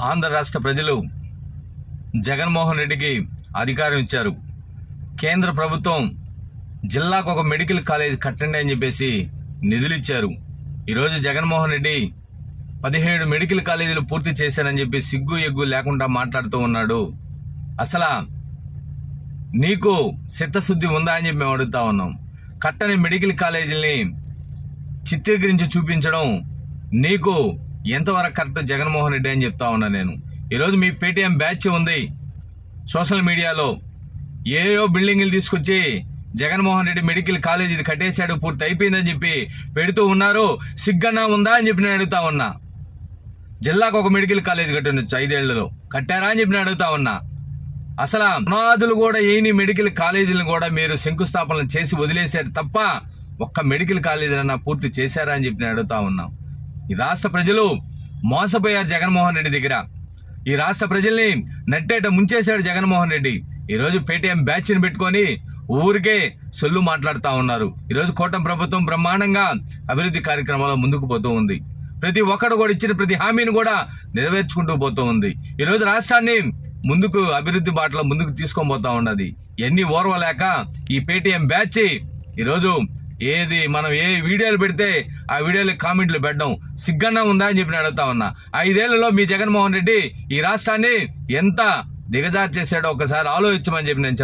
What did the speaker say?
ఆంధ్ర రాష్ట్ర ప్రజలు జగన్మోహన్ రెడ్డికి అధికారం ఇచ్చారు. కేంద్ర ప్రభుత్వం జిల్లాకు ఒక మెడికల్ కాలేజ్ కట్టండి అని చెప్పేసి నిధులు ఇచ్చారు ఈరోజు జగన్మోహన్ రెడ్డి పదిహేడు మెడికల్ కాలేజీలు పూర్తి చేశానని చెప్పి సిగ్గు ఎగ్గు లేకుండా మాట్లాడుతూ ఉన్నాడు. అసలు నీకు చిత్తశుద్ధి ఉందా అని చెప్పి మేము అడుగుతా ఉన్నాం. కట్టని మెడికల్ కాలేజీల్ని చిత్రీకరించి చూపించడం నీకు ఎంతవరకు కరెక్ట్ జగన్మోహన్ రెడ్డి అని చెప్తా ఉన్నా నేను. ఈరోజు మీ పేటీఎం బ్యాచ్ ఉంది. సోషల్ మీడియాలో ఏయో బిల్డింగులు తీసుకొచ్చి జగన్మోహన్ రెడ్డి మెడికల్ కాలేజ్ ఇది కట్టేశాడు పూర్తి అయిపోయిందని చెప్పి పెడుతూ ఉన్నారు. సిగ్గన్నా ఉందా అని చెప్పి నేను అడుగుతా ఉన్నా. జిల్లాకు ఒక మెడికల్ కాలేజ్ కట్టనొచ్చు ఐదేళ్ళలో. కట్టారా అని చెప్పి నేను అడుగుతా ఉన్నా. అసలు పునాదులు కూడా ఏని మెడికల్ కాలేజీలను కూడా మీరు శంకుస్థాపనలు చేసి వదిలేశారు తప్ప ఒక్క మెడికల్ కాలేజీలన్నా పూర్తి చేశారా అని చెప్పి నేను అడుగుతా ఉన్నాం. ఈ రాష్ట్ర ప్రజలు మోసపోయారు జగన్మోహన్ రెడ్డి దగ్గర. ఈ రాష్ట్ర ప్రజల్ని నట్టేట ముంచేశాడు జగన్మోహన్ రెడ్డి. ఈరోజు పేటీఎం బ్యాచ్ని పెట్టుకొని ఊరికే సొల్లు మాట్లాడుతూ ఉన్నారు. ఈరోజు కూటమి ప్రభుత్వం బ్రహ్మాండంగా అభివృద్ధి కార్యక్రమాల్లో ముందుకు పోతూ ఉంది. ప్రతి ఒక్కడు కూడా ఇచ్చిన ప్రతి హామీని కూడా నెరవేర్చుకుంటూ పోతూ ఉంది. ఈరోజు రాష్ట్రాన్ని ముందుకు అభివృద్ధి బాటలో ముందుకు తీసుకొని పోతా ఉన్నది. ఎన్ని ఓర్వలేక ఈ పేటీఎం బ్యాచ్ ఈరోజు ఏది మనం ఏ వీడియోలు పెడితే ఆ వీడియోలు కామెంట్లు పెట్టడం సిగ్గన్నా ఉందా అని చెప్పి నేను అడుగుతా ఉన్నా. ఐదేళ్ళలో మీ జగన్మోహన్ రెడ్డి ఈ రాష్ట్రాన్ని ఎంత దిగజారు చేశాడో ఒకసారి ఆలోచించమని చెప్పి నేను